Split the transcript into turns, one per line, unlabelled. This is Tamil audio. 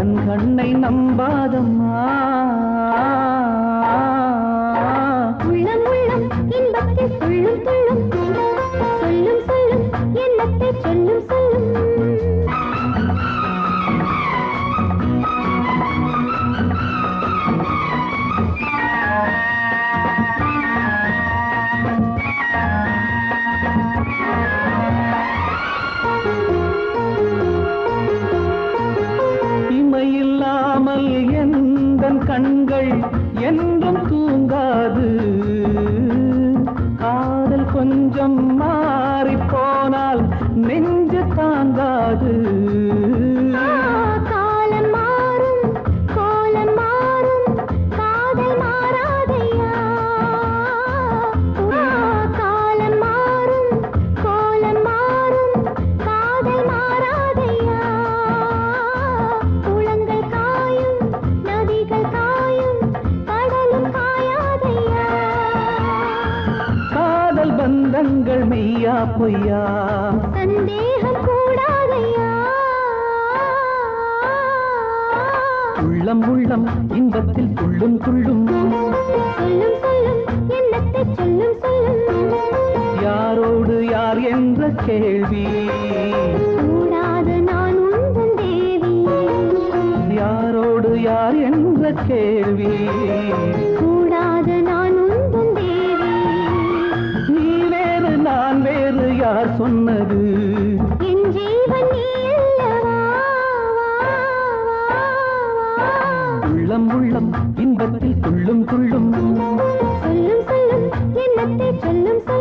தன் கண்ணை நம்பாதம்மா. அவன் கண்கள் என்றும் தூங்காது. மெய்யா பொய்யா.
சந்தேகம் கூடாதையா?
உள்ளம் உள்ளம் இன்பத்தில் துள்ளும் துள்ளும்.
சொல்லும் சொல்லும் எண்ணத்தை சொல்லும் சொல்லும்.
யாரோடு யார் என்ற கேள்வி.
கூடாது நான் உந்தன் தேவி.
யாரோடு யார் என்ற கேள்வி. சொன்னது. உள்ளம் உள்ளம்
இன்பத்தில் துள்ளும் துள்ளும் சொல்லும்
சொல்லும் என்னத்தை சொல்லும்.